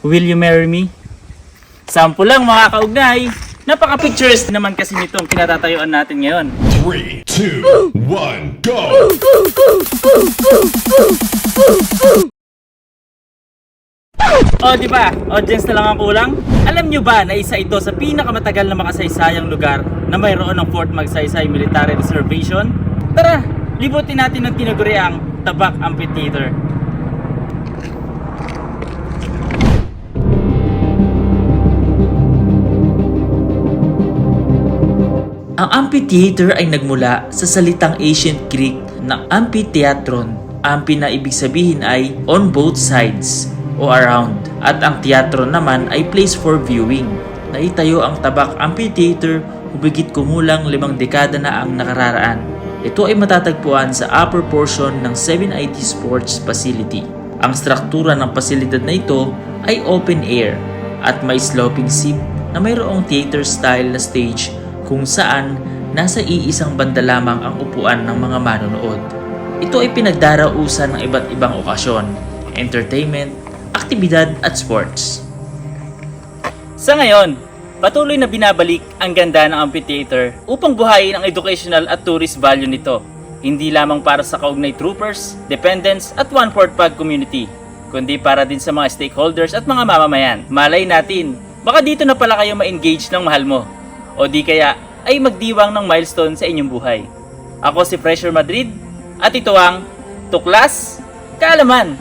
Will you marry me? Sample lang mga kaugnay. Napaka-pictures naman kasi nitong kinatatayuan natin ngayon. Three, two, one, go! O, di ba? Audience na lang ang kulang? Alam nyo ba na isa ito sa pinakamatagal na makasaysayang lugar na mayroon ng Fort Magsaysay Military Reservation? Tara, libutin natin ng tinaguriang Tabak Amphitheater. Ang amphitheater ay nagmula sa salitang ancient Greek na amphitheatron. Amphi na ibig sabihin ay on both sides o around at ang teatron naman ay place for viewing. Naitayo ang Tabak Amphitheater hubigit kumulang limang dekada na ang nakararaan. Ito ay matatagpuan sa upper portion ng 7IT Sports Facility. Ang struktura ng pasilidad na ito ay open air at may sloping seat na mayroong theater style na stage kung saan nasa iisang banda lamang ang upuan ng mga manonood. Ito ay pinagdarausan ng iba't ibang okasyon, entertainment, aktibidad at sports. Sa ngayon, patuloy na binabalik ang ganda ng amphitheater upang buhayin ang educational at tourist value nito. Hindi lamang para sa kaugnay troopers, dependents at one-fourth pag community, kundi para din sa mga stakeholders at mga mamamayan. Malay natin, baka dito na pala kayo ma-engage ng mahal mo. O di kaya ay magdiwang ng milestone sa inyong buhay. Ako si Fresher Madrid at ito ang Tuklas Kaalaman